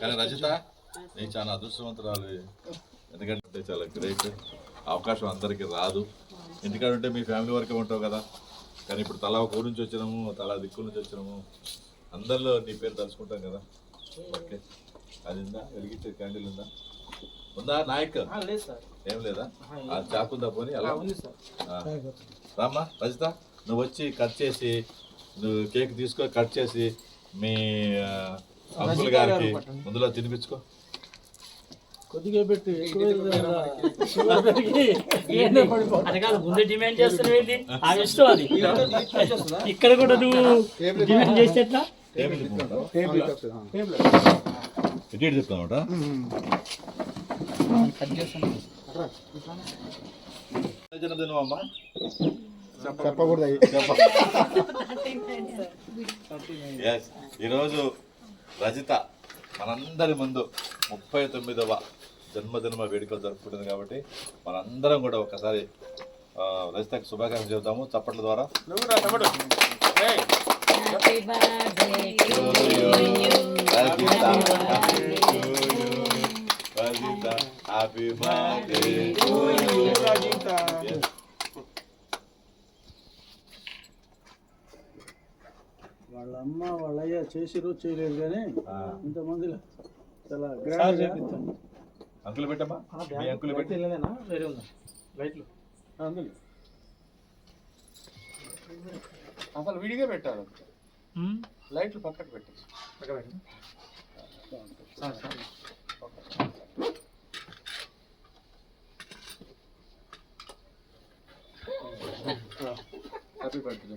కానీ రజిత నీకు చాలా అదృష్టవంతురాలు. ఎందుకంటే చాలా గ్రేట్ అవకాశం అందరికీ రాదు. ఉంటే మీ ఫ్యామిలీ వరకే ఉంటావు కదా. కానీ ఇప్పుడు తలా ఒక ఊరు నుంచి వచ్చినాము తలా దిక్కు నుంచి వచ్చినాము. అందరిలో నీ పేరు తలుచుకుంటాం కదా. ఓకే. అది ఉందా వెలిగించే క్యాండిల్ ఉందా? ఉందా నాయక్? ఏం లేదా? ఆ చాకుందా పోని? అలా? ఉంది. రామ్మా రజిత నువ్వు వచ్చి కట్ చేసి నువ్వు కేక్ తీసుకో కట్ చేసి మీ అంకుల్ గారికి ముందులో తినిపించుకో. కొద్దిగా పెట్టి అది కాదు ముందే డిమాండ్ చేస్తున్నావు ఏంటి? ఆ ఇష్టం అది. ఇక్కడ కూడా నువ్వు డిమాండ్ చేస్తే ఎట్లా? జన్మదినం అమ్మా? చెప్పకూడదు. Yes. ఈరోజు రజిత మనందరి ముందు ముప్పై తొమ్మిదవ జన్మదిన వేడుకలు జరుపుకుంటుంది కాబట్టి మనందరం కూడా ఒకసారి రజితకు శుభాకాంక్షలు చెబుతాము. చప్పట్ల ద్వారా. Happy birthday to Rajitha Rajitha happy birthday వాళ్ళ అమ్మ వాళ్ళ అయ్య చేసిరు చేయలేదు కానీ ఇంతమందిలో చాలా గ్రాండ్ చేపిస్తాను అంకులు పెట్టమ్మా? మీ అంకులు పెట్టి. వేరే ఉందా? లైట్లు? అందులో అసలు విడిగా పెట్టాలి లైట్లు పక్కకు పెట్టచ్చు హ్యాపీ బర్త్డే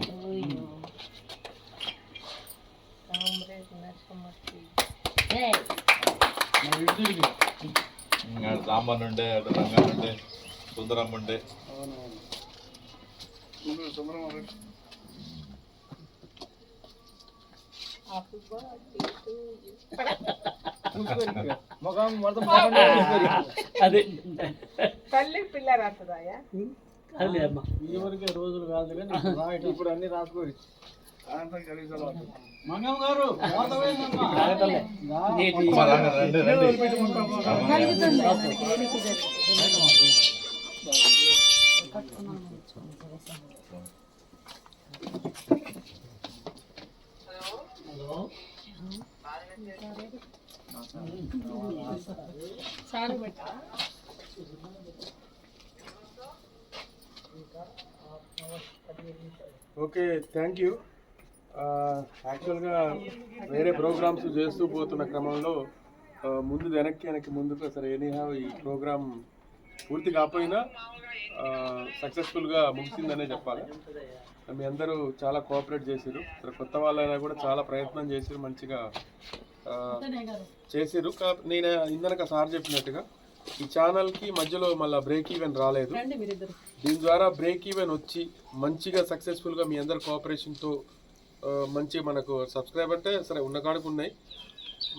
సాంబార్ ఉండే అటు రంగన్ ఉండే సుందరం ఉండే. అదే. తల్లి పిల్ల అదే అమ్మా. ఎవరికే రోజులు కాదు కానీ ఇప్పుడు అన్ని రాసుకోరు మంగం గారు మోతమైందమ్మా. ఓకే థ్యాంక్ యూ యాక్చువల్గా వేరే ప్రోగ్రామ్స్ చేస్తూ పోతున్న క్రమంలో ముందు వెనక్కి వెనక్కి ముందుకు అసలు ఎనీహా ఈ ప్రోగ్రామ్ పూర్తి కాకపోయినా సక్సెస్ఫుల్గా ముగిసిందనే చెప్పాలి. మీ అందరూ చాలా కోఆపరేట్ చేసారు అసలు కొత్త వాళ్ళైనా కూడా చాలా ప్రయత్నం చేసారు మంచిగా కా నేను ఇందనక సార్ చెప్పినట్టుగా ఈ ఛానల్కి మధ్యలో మళ్ళీ బ్రేక్ ఈవెన్ రాలేదు. దీని ద్వారా బ్రేక్ ఈవెన్ వచ్చి మంచిగా సక్సెస్ఫుల్గా మీ అందరి కోఆపరేషన్తో మంచి మనకు సబ్స్క్రైబ్ అంటే సరే ఉన్న కాడికి ఉన్నాయి.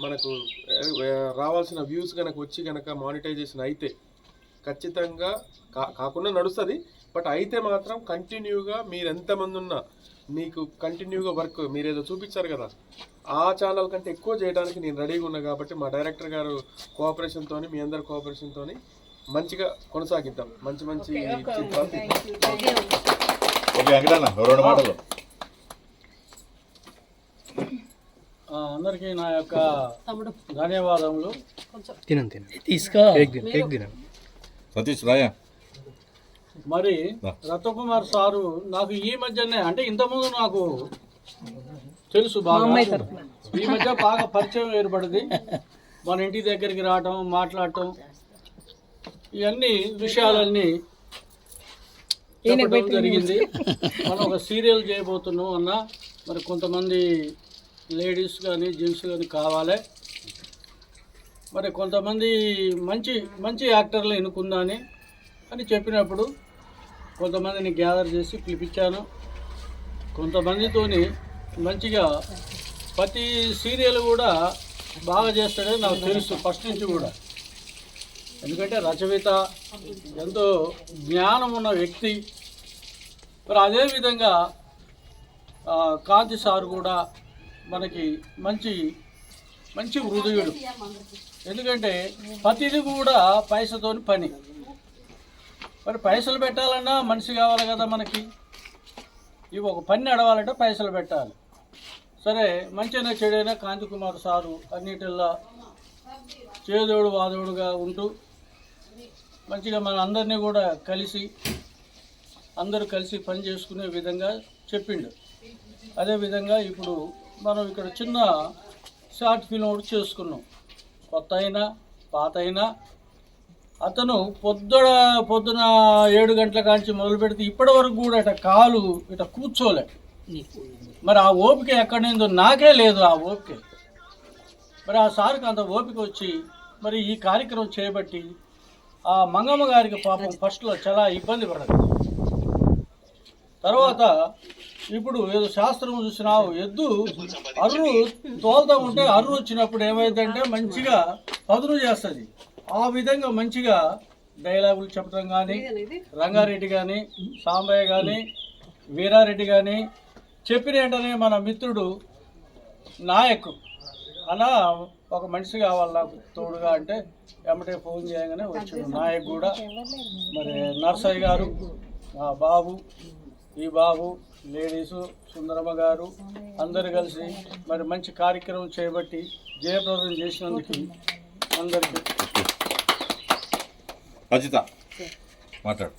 మనకు రావాల్సిన వ్యూస్ కనుక వచ్చి కనుక మానిటైజేషన్ అయితే ఖచ్చితంగా కా కాకుండా నడుస్తుంది. బట్ అయితే మాత్రం కంటిన్యూగా మీరు ఎంతమంది ఉన్నా మీకు కంటిన్యూగా వర్క్ మీరు ఏదో చూపించారు కదా. ఆ ఛానల్ కంటే ఎక్కువ చేయడానికి నేను రెడీగా ఉన్నా కాబట్టి మా డైరెక్టర్ గారు కోఆపరేషన్తో మీ అందరి కోఆపరేషన్తో మంచిగా కొనసాగిద్దాం. మంచి మంచి అందరికీ నా యొక్క ధన్యవాదములు. తీసుకో. సతీష్ రాయా. మరి. రత్నకుమార్ సారు నాకు ఈ మధ్యనే అంటే ఇంతకుముందు నాకు తెలుసు బాగా. ఈ మధ్య బాగా పరిచయం ఏర్పడింది. మన ఇంటి దగ్గరికి రావటం మాట్లాడటం ఇవన్నీ విషయాలన్నీ జరిగింది. మనం ఒక సీరియల్ చేయబోతున్నాం అన్న మరి కొంతమంది లేడీస్ కానీ జెంట్స్ కానీ కావాలి. మరి కొంతమంది మంచి మంచి యాక్టర్లు ఎన్నుకుందాని అని చెప్పినప్పుడు కొంతమందిని గ్యాదర్ చేసి పిలిపించాను. కొంతమందితోని మంచిగా ప్రతి సీరియల్ కూడా బాగా చేస్తాడని నాకు తెలుసు ఫస్ట్ నుంచి కూడా. ఎందుకంటే రచయిత ఎంతో జ్ఞానం ఉన్న వ్యక్తి. మరి అదేవిధంగా కాంతి సార్ కూడా మనకి మంచి మంచి హృదయుడు. ఎందుకంటే ప్రతిది కూడా పైసతోని పని. మరి పైసలు పెట్టాలన్నా మనిషి కావాలి కదా మనకి. ఇవి ఒక పని నడవాలంటే పైసలు పెట్టాలి. సరే మంచైనా చెడైనా కాంతి కుమార్ సారు అన్నిటిల్లో చేదోడు వాదోడుగా ఉంటూ మంచిగా మన అందరినీ కూడా కలిసి అందరూ కలిసి పని చేసుకునే విధంగా చెప్పిండు. అదేవిధంగా ఇప్పుడు మనం ఇక్కడ చిన్న షార్ట్ ఫిల్మ్ ఒకటి చేసుకున్నాం. కొత్త అయినా పాత అయినా అతను పొద్దున పొద్దున ఏడు గంటల కాంచి మొదలు పెడితే ఇప్పటి వరకు కూడా ఇట కాలు ఇట కూర్చోలే. మరి ఆ ఓపిక ఎక్కడిందో నాకే లేదు ఆ ఓపిక. మరి ఆ సార్కి అంత ఓపిక వచ్చి మరి ఈ కార్యక్రమం చేయబట్టి ఆ మంగమ్మ గారికి పాపం ఫస్ట్లో చాలా ఇబ్బంది పడదు తర్వాత ఇప్పుడు ఏదో శాస్త్రం చూసినావు ఎద్దు అర్రు తోలుతా ఉంటే అర్రు వచ్చినప్పుడు ఏమైందంటే మంచిగా పదును చేస్తుంది. ఆ విధంగా మంచిగా డైలాగులు చెప్పడం కానీ రంగారెడ్డి కానీ సాంబయ్య కానీ వీరారెడ్డి కానీ చెప్పిన వెంటనే మన మిత్రుడు నాయక్ అలా ఒక మనిషి కావాలి నాకు తోడుగా అంటే ఎమ్మటే ఫోన్ చేయగానే వచ్చాడు. నాయక్ కూడా మరి నర్సయ్య గారు బాబు ఈ బాబు లేడీసు సుందరమ్మ గారు అందరు కలిసి మరి మంచి కార్యక్రమం చేయబట్టి జయప్రదం చేసినందుకు అందరికీ అజిత మాట్లాడు.